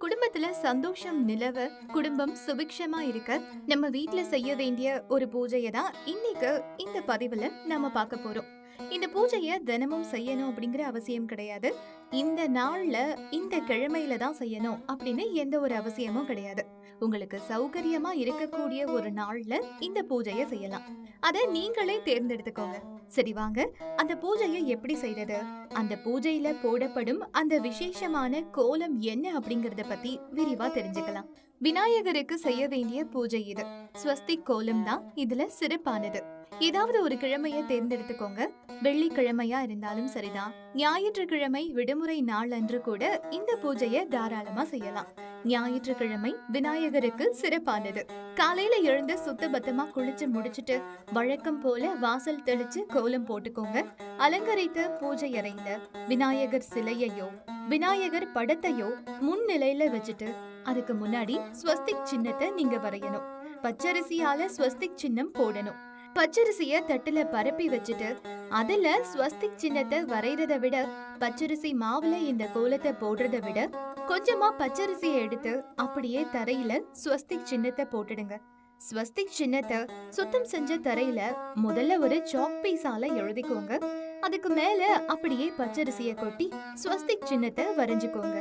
குடும்பத்துல சந்தோஷம் நிலவ குடும்பம் சுபிக்ஷமா இருக்க நம்ம வீட்ல செய்ய வேண்டிய ஒரு பூஜையை தான் இன்னைக்கு இந்த பதிவுல நாம பார்க்க போறோம். இந்த பூஜைய தினமும் செய்யணும் அப்படிங்கிற அவசியம் கிடையாது. இந்த நாள்ல இந்த கிழமையில தான் செய்யணும் அப்படின்னு எந்த ஒரு அவசியமும் கிடையாது. உங்களுக்கு சௌகரியமா இருக்கக்கூடிய ஒரு நாள்ல இந்த பூஜையை செய்யலாம். அதை நீங்களே தேர்ந்தெடுத்துக்கோங்க. சரி வாங்க அந்த பூஜையை எப்படி செய்யறது அந்த பூஜையில போடப்படும் அந்த விசேஷமான கோலம் என்ன அப்படிங்கறத பத்தி விரிவா தெரிஞ்சுக்கலாம். விநாயகருக்கு செய்ய வேண்டிய பூஜை இது. ஸ்வஸ்திக் கோலம் தான் இதுல சிறப்பானது. ஏதாவது ஒரு கிழமைய தேர்ந்தெடுத்துக்கோங்க. வெள்ளிக்கிழமையா இருந்தாலும் சரிதான். ஞாயிற்றுக்கிழமை விடுமுறை நாள் அன்று கூட இந்த பூஜையை தாராளமா செய்யலாம். ஞாயிற்றுக்கிழமை விநாயகருக்கு சிறப்பானது. காலையில எழுந்து சுத்தபத்தமா குளிச்சு முடிச்சிட்டு வழக்கம் போல வாசல் தெளிச்சு கோலம் போட்டுக்கோங்க. அலங்கரித்த பூஜை அறையில விநாயகர் சிலையையோ விநாயகர் படத்தையோ முன் நிலையில வச்சுட்டு அதுக்கு முன்னாடி ஸ்வஸ்திக் சின்னத்தை நீங்க வரையணும். பச்சரிசியால ஸ்வஸ்திக் சின்னம் போடணும். பச்சரிசிய தட்டுல பரப்பி வச்சுட்டு அதுல ஸ்வஸ்திக் சின்னத்தை வரைறத விட பச்சரிசி மாவுல இந்த கோலத்தை போடுறத விட கொஞ்சமா பச்சரிசியை எடுத்து அப்படியே தரையில ஸ்வஸ்திக் சின்னத்தை போட்டுடுங்க. ஸ்வஸ்திக் சின்னத்தை சுத்தம் செஞ்ச தரையில முதல்ல ஒரு சாக் பீஸால எழுதிக்கோங்க. அதுக்கு மேல அப்படியே பச்சரிசிய கொட்டி ஸ்வஸ்திக் சின்னத்தை வரைஞ்சுக்கோங்க.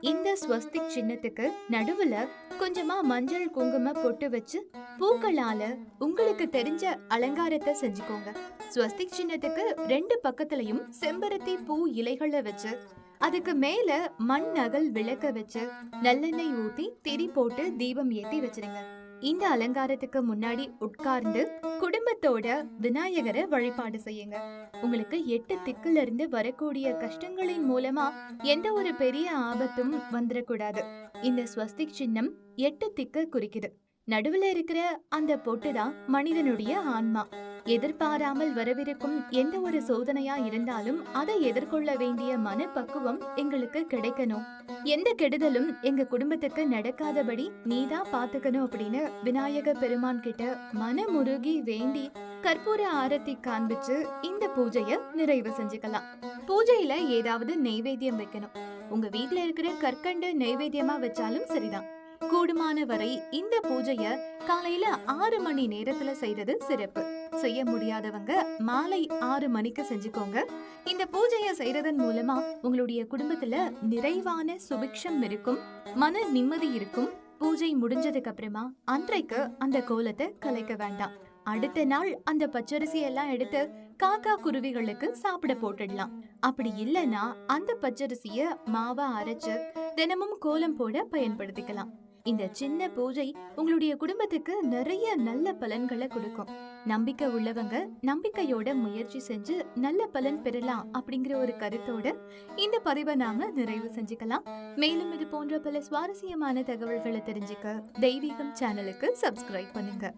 இந்த ஸ்வஸ்திக் சின்னத்துக்கு நடுவுல கொஞ்சமா மஞ்சள் குங்கும பொட்டு வச்சு பூக்களால உங்களுக்கு தெரிஞ்ச அலங்காரத்தை செஞ்சுக்கோங்க. ஸ்வஸ்திக் சின்னத்துக்கு ரெண்டு பக்கத்துலயும் செம்பருத்தி பூ இலைகளை வச்சு அதுக்கு மேல மண் நகல் விளக்க வச்சு நல்லெண்ணெய் ஊத்தி திரி போட்டு தீபம் ஏத்தி வச்சிருங்க. இந்த அலங்காரத்துக்கு முன்னாடி உட்கார்ந்து குடும்பத்தோட விநாயகரை வழிபாடு செய்யுங்க. உங்களுக்கு எட்டு திக்குல இருந்து வரக்கூடிய கஷ்டங்களின் மூலமா எந்த ஒரு பெரிய ஆபத்தும் வந்துடக்கூடாது இந்த ஸ்வஸ்திக் சின்னம் எட்டு திக்க குறிக்குது. நடுவுல இருக்கிற அந்த பொட்டு தான் மனிதனுடைய ஆன்மா. எதிர்பாராமல் வரவிருக்கும் எந்த ஒரு சோதனையா இருந்தாலும் அதை எதிர்கொள்ள வேண்டிய மனப்பக்குவம் எங்களுக்கு கிடைக்கணும். எந்த கெடுதலும் எங்க குடும்பத்துக்கு நடக்காதபடி நீதான் பாத்துக்கணும் அப்படின்னு விநாயக பெருமான் கிட்ட மனமுருகி வேண்டி கற்பூர ஆரத்தி காண்பிச்சு இந்த பூஜைய நிறைவு செஞ்சுக்கலாம். பூஜையில ஏதாவது நெய்வேத்தியம் வைக்கணும். உங்க வீட்ல இருக்கிற கற்கண்டு நெய்வேத்தியமா வச்சாலும் சரிதான். கூடுமான வரை இந்த பூஜைய காலையில ஆறு மணி நேரத்துல செய்யறது சிறப்பு. செய்ய முடியாதவங்க மாலை ஆறு மணிக்கு செஞ்சுக்கோங்க. இந்த பூஜைய செய்யறதன் மூலமா உங்களுடைய குடும்பத்துல நிறைவான சுபிக்ஷம் இருக்கும் மன நிம்மதி இருக்கும். பூஜை முடிஞ்சதுக்கு அப்புறமா அன்றைக்கு அந்த கோலத்தை கலைக்க வேண்டாம். அடுத்த நாள் அந்த பச்சரிசி எல்லாம் எடுத்து காக்கா குருவிகளுக்கு சாப்பிட போட்டுடலாம். அப்படி இல்லைன்னா அந்த பச்சரிசிய மாவா அரைச்சு தினமும் கோலம் போட பயன்படுத்திக்கலாம். இந்த சின்ன பூஜை உங்களுடைய குடும்பத்துக்கு நிறைய நல்ல பலன்களை கொடுக்கும். நம்பிக்கை உள்ளவங்க நம்பிக்கையோட முயற்சி செஞ்சு நல்ல பலன் பெறலாம் அப்படிங்கிற ஒரு கருத்தோட இந்த பதிவை நாம நிறைவு செஞ்சுக்கலாம். மேலும் இது போன்ற பல சுவாரஸ்யமான தகவல்களை தெரிஞ்சுக்க தெய்வீகம் சேனலுக்கு சப்ஸ்கிரைப் பண்ணுங்க.